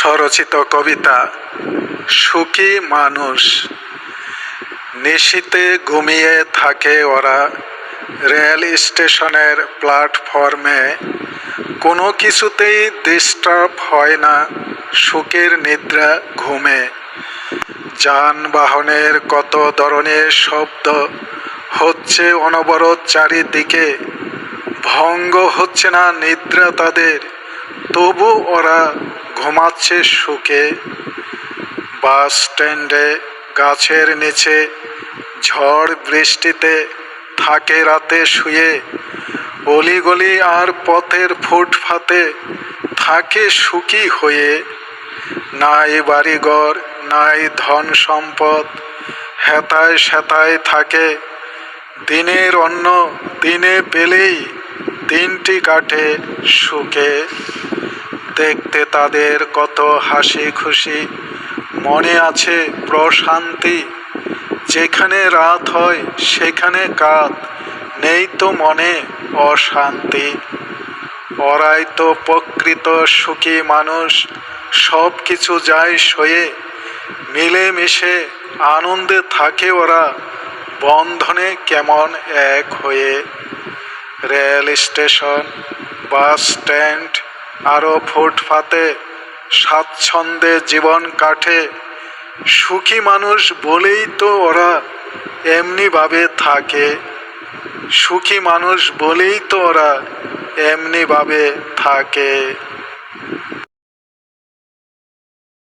স্বরচিত কবিতা, সুখী মানুষ। নিশীতে ঘুমিয়ে থাকে ওরা। রেল স্টেশনের প্ল্যাটফর্মে। কোনো কিছুতেই ডিস্টার্ব হয় না। সুখের নিদ্রা ঘুমে। যানবাহনের কত ধরনের শব্দ হচ্ছে অনবরত চারিদিকে। ভঙ্গ হচ্ছে না নিদ্রা তাদের। তবু ওরা ঘুমাচ্ছে সুখে বাস স্ট্যান্ডে, গাছের নিচে, ঝড় বৃষ্টিতে থাকে রাতে শুয়ে। অলিগলি আর পথের ফুটফাতে থাকে সুখী হয়ে। নাই বাড়িঘর, নাই ধন সম্পদ, হেতায় সেতায় থাকে। দিনের অন্ন দিনে পেলেই দিনটি কাটে সুখে দেখতে তাদের কত হাসি খুশি। মনে আছে প্রশান্তি। যেখানে রাত হয়, সেখানে কাত। নেই তো মনে অশান্তি। ওরাই তো প্রকৃত সুখী মানুষ। সব কিছু যায় সয়ে। মিলেমিশে আনন্দে থাকে ওরা। বন্ধনে কেমন এক হয়ে। রেল স্টেশন, বাস স্ট্যান্ড, আরও ফুটপাতে স্বাচ্ছন্দ্যে জীবন কাঠে সুখী মানুষ বলেই তো ওরা এমনিভাবে থাকে। সুখী মানুষ বলেই তো ওরা এমনিভাবে থাকে।